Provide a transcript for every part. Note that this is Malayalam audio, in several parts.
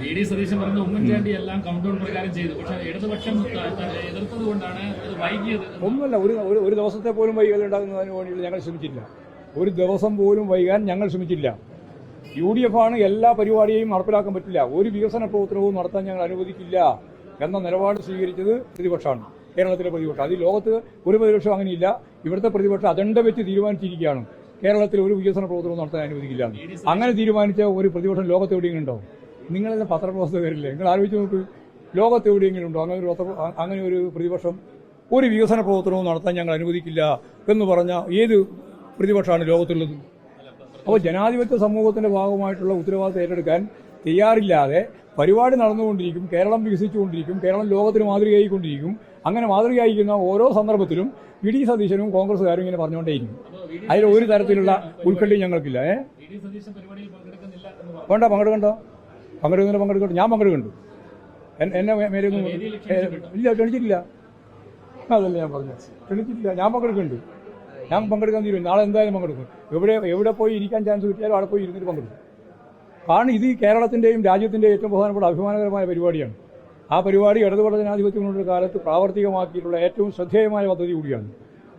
വി ഡി സതീശൻ പറഞ്ഞ ഉമ്മൻചാണ്ടി എല്ലാം കൗണ്ട് പ്രകാരം ചെയ്തു. പക്ഷെ ഇടതുപക്ഷം എതിർത്തത് കൊണ്ടാണ് അത് വൈകിയത്. ഒന്നുമല്ല ഒരു ഒരു ദിവസത്തെ പോലും വൈകാതെ ഉണ്ടാകുന്നതിന് വേണ്ടിയിട്ട് ഞങ്ങൾ ശ്രമിച്ചില്ല. ഒരു ദിവസം പോലും വൈകാൻ ഞങ്ങൾ ശ്രമിച്ചില്ല. യു ഡി എഫ് ആണ് എല്ലാ പരിപാടിയെയും നടപ്പിലാക്കാൻ പറ്റില്ല. ഒരു വികസന പ്രവർത്തനവും നടത്താൻ ഞങ്ങൾ അനുവദിക്കില്ല എന്ന നിലപാട് സ്വീകരിച്ചത് പ്രതിപക്ഷമാണ് കേരളത്തിലെ പ്രതിപക്ഷം. അത് ലോകത്ത് ഒരു പ്രതിപക്ഷം അങ്ങനെയില്ല. ഇവിടുത്തെ പ്രതിപക്ഷം അജണ്ട വെച്ച് തീരുമാനിച്ചിരിക്കുകയാണ്. കേരളത്തിൽ ഒരു വികസന പ്രവർത്തനവും നടത്താൻ അനുവദിക്കില്ല അങ്ങനെ തീരുമാനിച്ച ഒരു പ്രതിപക്ഷം ലോകത്ത് എവിടെയെങ്കിലും ഉണ്ടോ? നിങ്ങളെല്ലാം പത്രപ്രവർത്തകരില്ലേ? നിങ്ങൾ ആലോചിച്ച് നോക്ക്. ലോകത്ത് എവിടെയെങ്കിലും ഉണ്ടോ അങ്ങനെ ഒരു പത്ര അങ്ങനെ ഒരു പ്രതിപക്ഷം ഒരു വികസന പ്രവർത്തനവും നടത്താൻ ഞങ്ങൾ അനുവദിക്കില്ല എന്ന് പറഞ്ഞ ഏത് പ്രതിപക്ഷമാണ് ലോകത്തുള്ളത്? അപ്പോൾ ജനാധിപത്യ സമൂഹത്തിന്റെ ഭാഗമായിട്ടുള്ള ഉത്തരവാദിത്തം ഏറ്റെടുക്കാൻ തയ്യാറില്ലാതെ പരിപാടി നടന്നുകൊണ്ടിരിക്കും കേരളം വികസിച്ചുകൊണ്ടിരിക്കും കേരളം ലോകത്തിന് മാതൃകയായിക്കൊണ്ടിരിക്കും. അങ്ങനെ മാതൃകയായിരിക്കുന്ന ഓരോ സന്ദർഭത്തിലും വി. ഡി. സതീശനും കോൺഗ്രസ്സുകാരും ഇങ്ങനെ പറഞ്ഞുകൊണ്ടേയിരിക്കും. അതിൽ ഒരു തരത്തിലുള്ള ഉത്കണ്ഠയും ഞങ്ങൾക്കില്ല ഏ? വേണ്ട പങ്കെടുക്കണ്ട. പങ്കെടുക്കുന്നില്ല പങ്കെടുക്കട്ടെ ഞാൻ പങ്കെടുക്കുന്നുണ്ട്. എന്നെ മേലും ഇല്ല ക്ഷണിച്ചിട്ടില്ല. അതല്ല ഞാൻ പറഞ്ഞു ക്ഷണിച്ചിട്ടില്ല. ഞാൻ പങ്കെടുക്കുന്നുണ്ട്. ഞാൻ പങ്കെടുക്കാൻ തീരും നാളെ എന്തായാലും പങ്കെടുക്കും. എവിടെ എവിടെ പോയി ഇരിക്കാൻ ചാൻസ് കിട്ടിയാലും അവിടെ പോയി ഇരുന്നിട്ട് പങ്കെടുക്കും. കാരണം ഇത് കേരളത്തിന്റെയും രാജ്യത്തിന്റെയും ഏറ്റവും പ്രധാനപ്പെട്ട അഭിമാനകരമായ പരിപാടിയാണ്. ആ പരിപാടി ഇടതുപക്ഷ ജനാധിപത്യങ്ങളുടെ കാലത്ത് പ്രാവർത്തികമാക്കിയിട്ടുള്ള ഏറ്റവും ശ്രദ്ധേയമായ പദ്ധതി കൂടിയാണ്.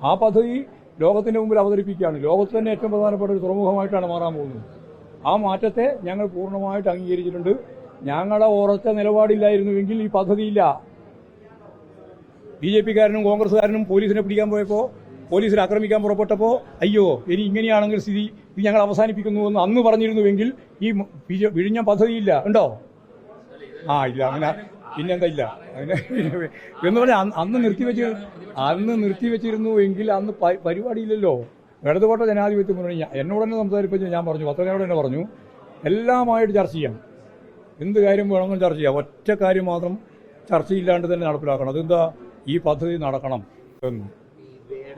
ആ പദ്ധതി ലോകത്തിന്റെ മുമ്പിൽ അവതരിപ്പിക്കുകയാണ്. ലോകത്ത് തന്നെ ഏറ്റവും പ്രധാനപ്പെട്ട ഒരു തുറമുഖമായിട്ടാണ് മാറാൻ പോകുന്നത്. ആ മാറ്റത്തെ ഞങ്ങൾ പൂർണമായിട്ട് അംഗീകരിച്ചിട്ടുണ്ട്. ഞങ്ങളുടെ ഉറച്ച നിലപാടില്ലായിരുന്നുവെങ്കിൽ ഈ പദ്ധതിയില്ല. ബി ജെ പിക്കാരനും കോൺഗ്രസ്സുകാരനും പോലീസിനെ പിടിക്കാൻ പോയപ്പോൾ പോലീസിനെ ആക്രമിക്കാൻ പുറപ്പെട്ടപ്പോൾ അയ്യോ ഇനി ഇങ്ങനെയാണെങ്കിൽ സ്ഥിതി ഇത് ഞങ്ങൾ അവസാനിപ്പിക്കുന്നു എന്ന് അന്ന് പറഞ്ഞിരുന്നുവെങ്കിൽ ഈ വിഴിഞ്ഞ പദ്ധതിയില്ല. ഉണ്ടോ? ആ ഇല്ല അങ്ങനെ പിന്നെന്താ ഇല്ല. അങ്ങനെ എന്ന് പറഞ്ഞാൽ അന്ന് നിർത്തിവെച്ച് അന്ന് നിർത്തിവെച്ചിരുന്നു എങ്കിൽ അന്ന് പരിപാടിയില്ലല്ലോ. ഇടതുപക്ഷ ജനാധിപത്യ മുന്നണി എന്നോട് തന്നെ സംസാരിപ്പിച്ച് ഞാൻ പറഞ്ഞു പത്രക്കാരോട് തന്നെ പറഞ്ഞു എല്ലാമായിട്ട് ചർച്ച ചെയ്യാം. എന്ത് കാര്യം വേണമെങ്കിലും ചർച്ച ചെയ്യാം. ഒറ്റ കാര്യം മാത്രം ചർച്ചയില്ലാണ്ട് തന്നെ നടപ്പിലാക്കണം. അതെന്താ? ഈ പദ്ധതി നടക്കണം. എന്ന്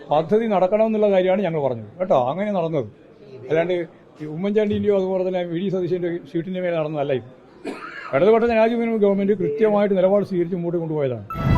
പദ്ധതി നടക്കണം എന്നുള്ള കാര്യമാണ് ഞങ്ങൾ പറഞ്ഞത്. കേട്ടോ? അങ്ങനെ നടന്നത്. അല്ലാണ്ട് ഉമ്മൻചാണ്ടിന്റെയോ അതുപോലെ തന്നെ വി ഡി സതീശന്റെ സീറ്റിന്റെ മേലെ നടന്നതല്ല ഇത്. ഇടതുപക്ഷ ജനാധിപത്യ ഗവൺമെന്റ് കൃത്യമായിട്ട് നിലപാട് സ്വീകരിച്ച് മുമ്പോട്ട് കൊണ്ടുപോയതാണ്.